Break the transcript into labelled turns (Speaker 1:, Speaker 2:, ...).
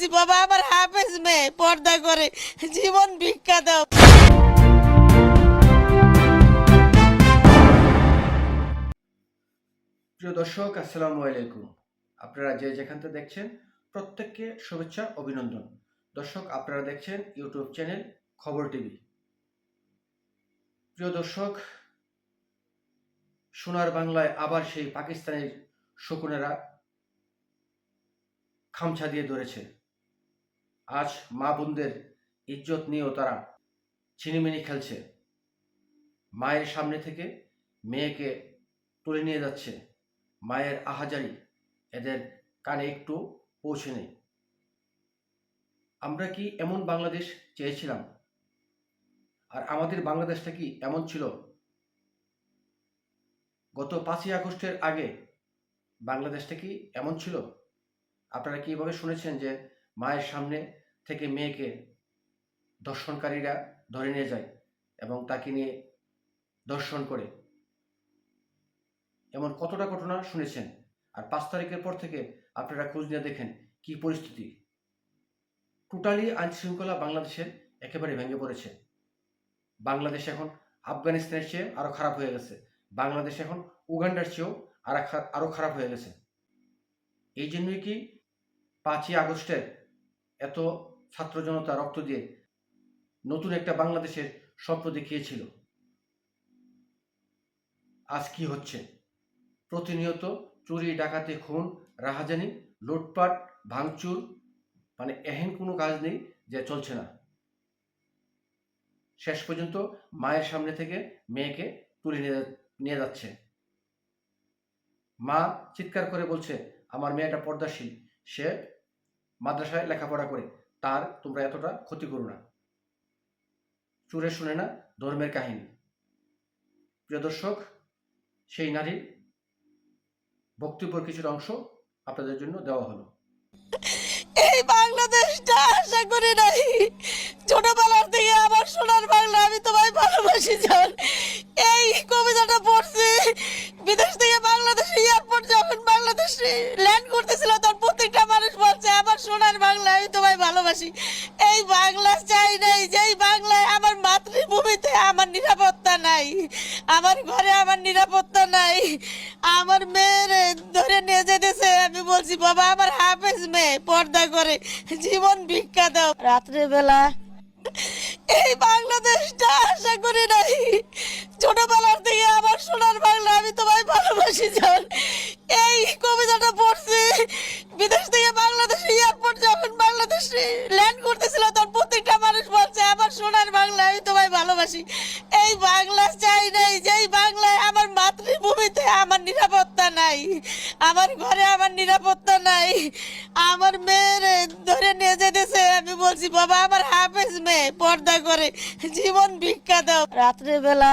Speaker 1: বলছি, বাবা, আমার হাফেজ মেয়ে, পর্দা করে জীবন ভিক্ষা দাও।
Speaker 2: প্রিয় দর্শক, আসসালামু আলাইকুম। আপনারা যে যেখান থেকে দেখছেন, প্রত্যেককে শুভেচ্ছা, অভিনন্দন। দর্শক, আপনারা দেখছেন ইউটিউব চ্যানেল খবর টিভি। প্রিয় দর্শক, সোনার বাংলায় আবার সেই পাকিস্তানের শকুনেরা খামছা দিয়ে ধরেছে। আজ মা বোনদের ইজ্জত নিয়েও তারা ছিনিমিনি খেলছে। মায়ের সামনে থেকে মেয়েকে তুলে নিয়ে যাচ্ছে। মায়ের আহাজারি এদের কানে একটু পৌঁছে নেই। আমরা কি এমন বাংলাদেশ চেয়েছিলাম? আর আমাদের বাংলাদেশটা কি এমন ছিল? গত পাঁচই আগস্টের আগে বাংলাদেশটা কি এমন ছিল? আপনারা কি এভাবে শুনেছেন যে মায়ের সামনে থেকে মেয়েকে দর্শনকারীরা ধরে নিয়ে যায় এবং তাকে নিয়ে দর্শন করে। এমন কতটা ঘটনা শুনেছেন? আর পাঁচ তারিখের পর থেকে আপনারা খোঁজ নিয়ে দেখেন কি পরিস্থিতি। টোটালি আইন শৃঙ্খলা বাংলাদেশের একেবারে ভেঙে পড়েছে। বাংলাদেশ এখন আফগানিস্তানের চেয়ে আরও খারাপ হয়ে গেছে। বাংলাদেশ এখন উগান্ডার চেয়েও আর আরও খারাপ হয়ে গেছে। এই জন্যই কি পাঁচই আগস্টের এত ছাত্র জনতা রক্ত দিয়ে নতুন একটা বাংলাদেশের স্বপ্ন দেখিয়েছিল। আজ কি হচ্ছে? প্রতিনিয়ত চুরি, ডাকাতি, খুন, রাহাজানি, লুটপাট, ভাঙচুর মানে এহেন কোনো কাজ নেই যে চলছে না। শেষ পর্যন্ত মায়ের সামনে থেকে মেয়েকে তুলে নিয়ে যাচ্ছে। মা চিৎকার করে বলছে, আমার মেয়েটা পর্দাশীল। সে মাদ্রাসায় লেখাপড়া করে তার তোমরা এতটা ক্ষতি করো না। চুরে শুনে না ধর্মের কাহিনী। প্রিয় দর্শক, সেই নারীর বক্তব্যের কিছুটা অংশ আপনাদের জন্য দেওয়া হলো।
Speaker 1: এই বাংলাদেশটা আশা করি নাই। ছোটবেলার থেকে আমার সোনার বাংলা আমি তোমায় ভালোবাসি, জান। ভালোবাসি। এই বাংলা চাই নাই, যেই বাংলায় আমার মাতৃভূমিতে আমার নিরাপত্তা নাই, আমার ঘরে আমার নিরাপত্তা নাই, আমার মেয়ের ধরে নিয়ে যেতেছে, আমি বলছি, বাবা, আমার হাফেজ মেয়ে, পর্দা করে জীবন ভিক্ষা দাও। রাত্রে বেলা এই বাংলাদেশটা আশা করি নাই। ছোটবেলার থেকে আমার সোনার বাংলা আমি তোমায় ভালোবাসি ল্যান্ড করতেছিল তখন প্রত্যেকটা মানুষ বলছে, আমার সোনার বাংলা, আমি তোমায় ভালোবাসি। এই বাংলা চাই নাই, যেই বাংলায় আমার মাতৃভূমিতে আমার নিরাপত্তা নাই, আমার ঘরে আমার নিরাপত্তা নাই, আমার মেয়ের ধরে নিয়ে যেতেছে। আমি বলছি, বাবা, আমার হাফেজ মেয়ে, পর্দা করে, জীবন ভিক্ষা দাও। রাত্রে বেলা